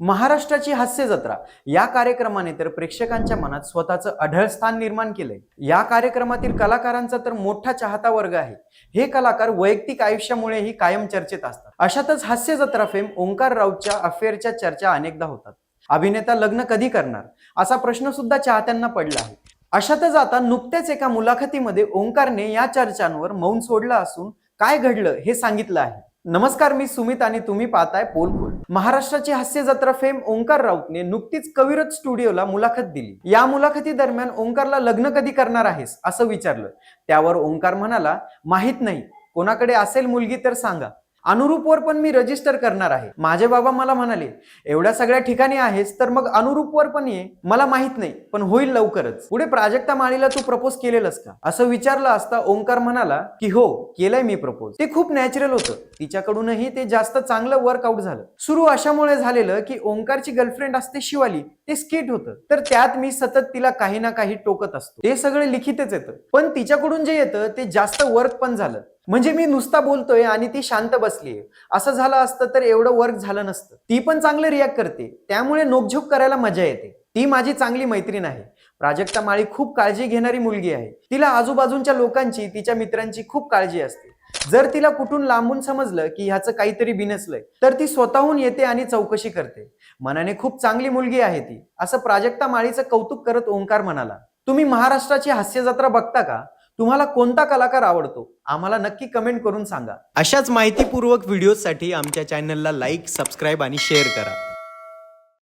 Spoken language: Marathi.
महाराष्ट्राची हास्य जत्रा. या कार्यक्रमाने तर प्रेक्षकांच्या मनात स्वतःचं अढळ स्थान निर्माण केलंय. या कार्यक्रमातील कलाकारांचा तर मोठा चाहता वर्ग आहे. हे कलाकार वैयक्तिक आयुष्यामुळेही कायम चर्चेत असतात. अशातच हास्य जत्रा फेम ओंकार राऊतच्या अफेअरच्या चर्चा अनेकदा होतात. अभिनेता लग्न कधी करणार? असा प्रश्न सुद्धा चाहत्यांना पडला आहे. अशातच आता नुकत्याच एका मुलाखतीमध्ये ओंकारने या चर्चांवर मौन सोडलं असून काय घडलं हे सांगितलं आहे. नमस्कार मी सुमित आणि तुम्ही पाहताय पोलखोल महाराष्ट्राची हास्य जत्रा फेम ओंकार राऊतने नुकतीच कविरत स्टुडिओला मुलाखत दिली. या मुलाखती दरम्यान ओंकारला लग्न कधी करणार आहेस असं विचारलं. त्यावर ओंकार म्हणाला माहीत नाही. कोणाकडे असेल मुलगी तर सांगा. अनुरूपवर पण मी रजिस्टर करणार आहे. माझे बाबा मला म्हणाले एवढ्या सगळ्या ठिकाणी आहेस तर मग अनुरूपवर पण ये. मला माहीत नाही पण होईल लवकरच. पुढे प्राजक्ता माळीला तू प्रपोज केलेलंस का? असं विचारलं असता ओंकार म्हणाला की हो केलंय मी प्रपोज ते खूप नॅचरल होतं. तिच्याकडूनही ते जास्त चांगलं वर्कआउट झालं. सुरू अशामुळे झालेलं की ओंकारची गर्लफ्रेंड असते शिवाली ते स्किट होतं. तर त्यात मी सतत तिला काही ना काही टोकत असतो. ते सगळे लिखितच येतं. पण तिच्याकडून जे येतं ते जास्त वर्क पण झालं. म्हणजे मी नुसता बोलतोय आणि ती शांत बसलीये. असं झालं असतं तर एवढं वर्क झालं नसतं. ती पण चांगलं रिॲक्ट करते. त्यामुळे नोकझोक करायला मजा येते. ती माझी चांगली मैत्रीण आहे. प्राजक्ता माळी खूप काळजी घेणारी मुलगी आहे. तिला आजूबाजूच्या लोकांची तिच्या मित्रांची खूप काळजी असते. जर तिला कुठून लांबून समजलं की ह्याचं काहीतरी बिनसलंय तर ती स्वतःहून येते आणि चौकशी करते. मनाने खूप चांगली मुलगी आहे ती. असं प्राजक्ता माळीचं कौतुक करत ओंकार म्हणाला. तुम्ही महाराष्ट्राची हास्य जत्रा बघता का? तुम्हाला कोणता कलाकार आवडतो? आम्हाला नक्की कमेंट करून सांगा. अशाच माहितीपूर्वक व्हिडिओसाठी आमच्या चॅनलला लाईक सबस्क्राईब आणि शेअर करा.